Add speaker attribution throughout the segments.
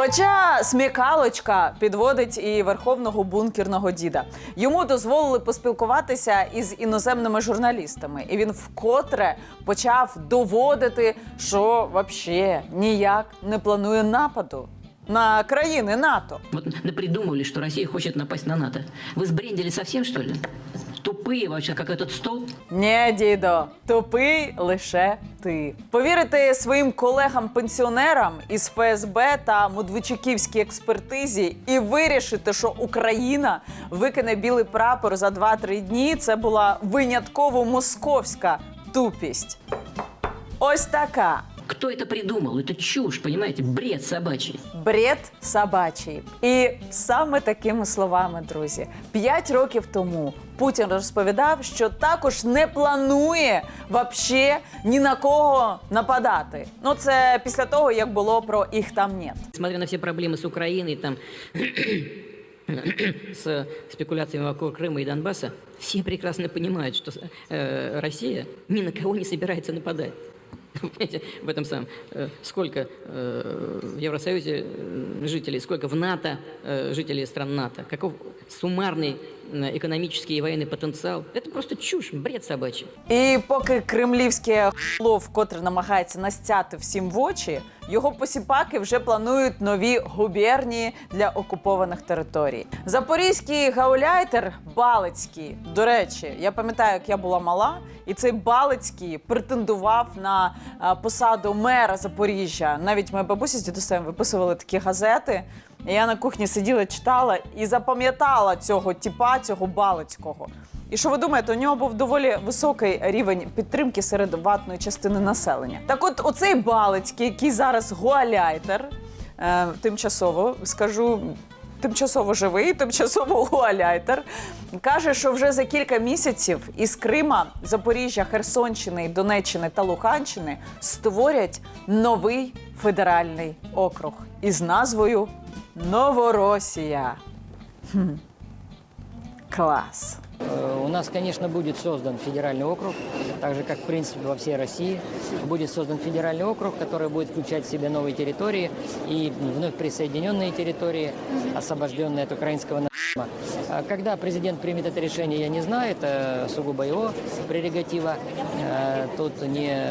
Speaker 1: Хоча смікалочка підводить і верховного бункерного діда. Йому дозволили поспілкуватися із іноземними журналістами, і він вкотре почав доводити, що взагалі ніяк не планує нападу на країни НАТО.
Speaker 2: Вот напридумывали, что Россия хочет напасть на НАТО. Вы сбрендили совсем, что ли? Тупые вообще, как этот стол.
Speaker 1: Ні, дідо, тупий лише ти. Повірити своїм колегам-пенсіонерам із ФСБ та Медведчуківській експертизі і вирішити, що Україна викине білий прапор за 2-3 дні. Це була винятково московська тупість. Ось така.
Speaker 2: Кто это придумал? Это чушь, понимаете? Бред собачий.
Speaker 1: Бред собачий. І саме такими словами, друзі, п'ять років тому Путін розповідав, що також не планує вообще ні на кого нападати. Ну це після того, як було про їх там нет.
Speaker 2: Несмотря на все проблемы с Украиной, там, с спекуляциями вокруг Крыма и Донбасса, все прекрасно понимают, что э, Россия ни на кого не собирается нападать. Понимаете, в этом самом. э, Сколько э, в Евросоюзе э, жителей, сколько в НАТО э, жителей стран НАТО, каков суммарный э, экономический и военный потенциал. Это просто чушь, бред собачий.
Speaker 1: І поки кремлівське хло вкотре намагається настяти всім в очі, його посіпаки вже планують нові губернії для окупованих територій. Запорізький гауляйтер Балицький. До речі, я пам'ятаю, як я була мала, і цей Балицький претендував на а, посаду мера Запоріжжя. Навіть моя бабуся з дідусем виписували такі газети. Я на кухні сиділа, читала і запам'ятала цього тіпа, цього Балицького. І що ви думаєте, у нього був доволі високий рівень підтримки серед ватної частини населення. Так, от оцей Балицький, який зараз гуаляйтер, е, тимчасово скажу. Тимчасово живий, тимчасово гуаляйтер, каже, що вже за кілька місяців із Крима, Запоріжжя, Херсонщини, Донеччини та Луганщини створять новий федеральний округ із назвою Новоросія. Хм. Клас.
Speaker 3: Э, У нас, конечно, будет создан федеральный округ, так же, как, в принципе, во всей России. Будет создан федеральный округ, который будет включать в себя новые территории и вновь присоединенные территории, освобожденные от украинского нацизма. А Когда президент примет это решение, я не знаю, это сугубо его прерогатива. Э, Тут не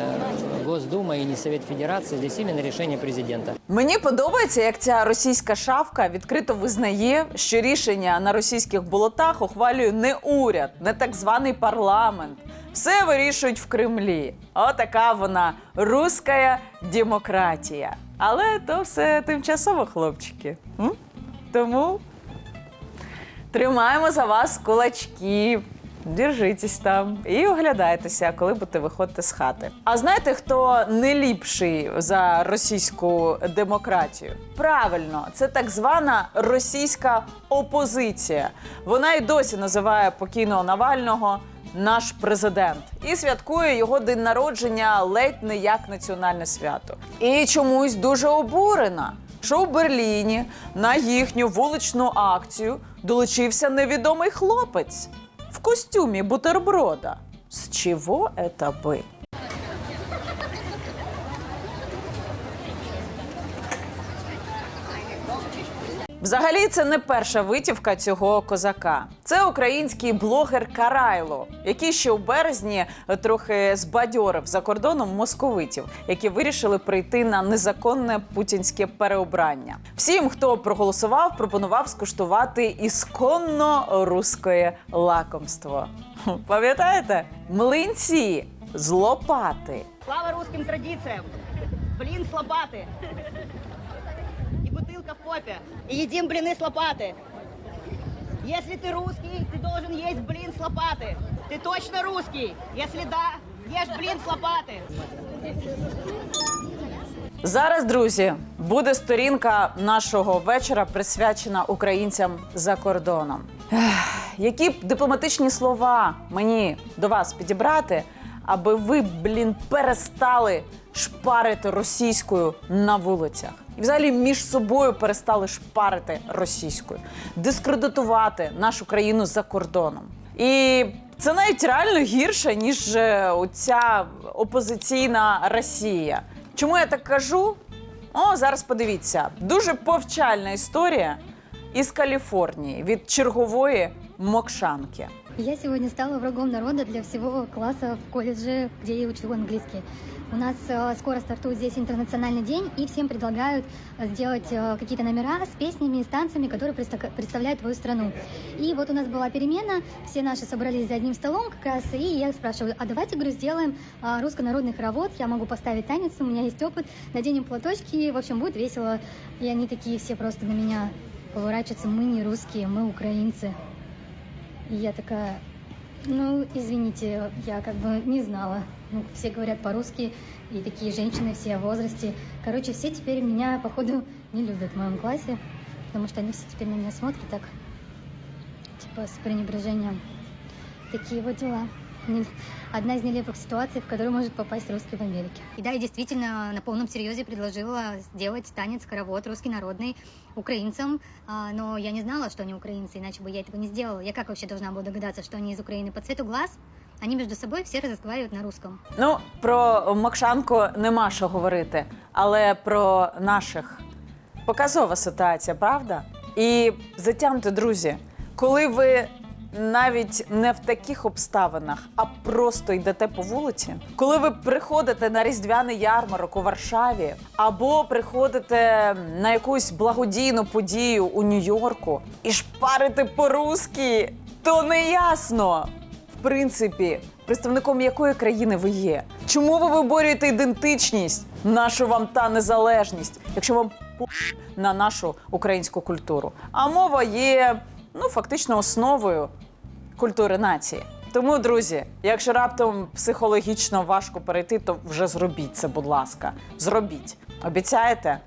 Speaker 3: Госдума и не Совет Федерации, здесь именно решение президента.
Speaker 1: Мені подобається, як ця російська шавка відкрито визнає, що рішення на російських болотах ухвалює не уряд, не так званий парламент. Все вирішують в Кремлі. Отака вона руська демократія. Але то все тимчасово, хлопчики. М? Тому тримаємо за вас кулачки. Держитесь там і оглядайтеся, коли будете виходити з хати. А знаєте, хто не ліпший за російську демократію? Правильно, це так звана російська опозиція. Вона й досі називає покійного Навального наш президент і святкує його день народження ледь не як національне свято. І чомусь дуже обурена що в Берліні на їхню вуличну акцію долучився невідомий хлопець в костюмі бутерброда. З чого це би? Взагалі, це не перша витівка цього козака. Це український блогер Карайло, який ще у березні трохи збадьорив за кордоном московитів, які вирішили прийти на незаконне путінське переобрання. Всім, хто проголосував, пропонував скуштувати ісконно руське лакомство. Пам'ятаєте? Млинці з лопати.
Speaker 4: Слава русским традициям! Блин с лопаты! И бутылка в попе! И едим блины с лопаты! Если ты русский, ты должен есть блин с лопаты! Ты точно русский! Если да, ешь блин с лопаты!
Speaker 1: Зараз, друзі, буде сторінка нашого вечора присвячена українцям за кордоном. Ех, які б дипломатичні слова мені до вас підібрати, аби ви, блін, перестали шпарити російською на вулицях? І взагалі між собою перестали шпарити російською, дискредитувати нашу країну за кордоном. І це навіть реально гірше, ніж е, оця опозиційна Росія. Чому я так кажу? О, зараз подивіться. Дуже повчальна історія із Каліфорнії від чергової мокшанки.
Speaker 5: Я сегодня стала врагом народа для всего класса в колледже, где я учу английский. У нас э, скоро стартует здесь интернациональный день, и всем предлагают э, сделать э, какие-то номера с песнями и с танцами, которые представ- представляют твою страну. И вот у нас была перемена, все наши собрались за одним столом как раз, и я спрашиваю, а давайте, говорю, сделаем э, русско-народный хоровод, я могу поставить танец, у меня есть опыт, наденем платочки, в общем, будет весело. И они такие все просто на меня поворачиваются, мы не русские, мы украинцы. И я такая, ну, извините, я как бы не знала. Ну, все говорят по-русски, и такие женщины все в возрасте. Короче, все теперь меня, походу, не любят в моем классе, потому что они все теперь на меня смотрят так, типа, с пренебрежением. Такие вот дела. Не- Одна из нелепых ситуаций, в которую может попасть русский в Америке. И да, я действительно на полном серьезе предложила сделать танец хоровод русский народный украинцам, а, но я не знала, что они украинцы, иначе бы я этого не сделала. Я как вообще должна была догадаться, что они из Украины по цвету глаз? Они между собой все разговаривают на русском.
Speaker 1: Ну, про Мокшанку нема що говорити, але про наших показова ситуація, правда? І затямте, друзі, коли ви навіть не в таких обставинах, а просто йдете по вулиці, коли ви приходите на різдвяний ярмарок у Варшаві, або приходите на якусь благодійну подію у Нью-Йорку і шпарите по-русски, то не ясно в принципі, представником якої країни ви є? Чому ви виборюєте ідентичність, нашу вам та незалежність, якщо вам на нашу українську культуру? А мова є ну фактично основою культури нації. Тому, друзі, якщо раптом психологічно важко перейти, то вже зробіть це, будь ласка. Зробіть. Обіцяєте?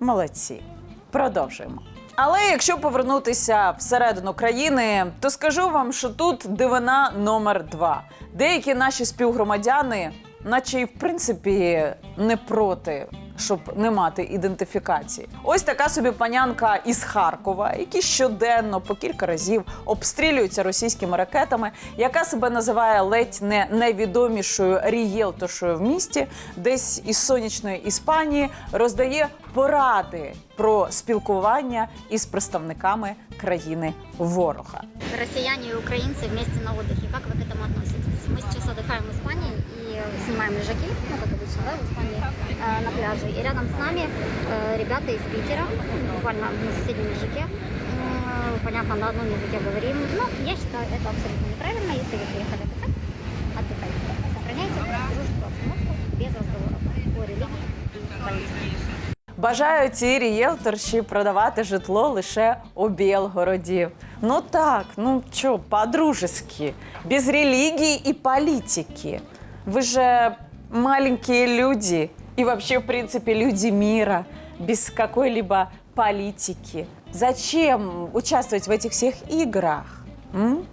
Speaker 1: Молодці. Продовжуємо. Але якщо повернутися всередину країни, то скажу вам, що тут дивина номер два. Деякі наші співгромадяни, наче й в принципі не проти, щоб не мати ідентифікації. Ось така собі панянка із Харкова, які щоденно по кілька разів обстрілюються російськими ракетами, яка себе називає ледь не найвідомішою рієлтошою в місті, десь із сонячної Іспанії роздає поради про спілкування із представниками країни ворога.
Speaker 6: россияне и украинцы вместе на отдыхе. Как вы к этому относитесь? Мы сейчас отдыхаем в Испании и снимаем лежаки, ну, как обычно, да, в Испании, э, на пляже. И рядом с нами э, ребята из Питера, ну, буквально на соседнем лежаке, М, понятно, на одном языке говорим. Но я считаю, это абсолютно неправильно. Если вы приехали отдыхать, отдыхайте. Сохраняйте дружескую обстановку без разговоров о религии и политике.
Speaker 1: Бажаю цій рієлторші продавати житло лише у Білгороді. Ну так, ну що, по-дружески, без релігії і політики. Ви же маленькие люди и вообще, в принципе, люди мира без какой-либо политики. Зачем участвовать в этих всех играх? М?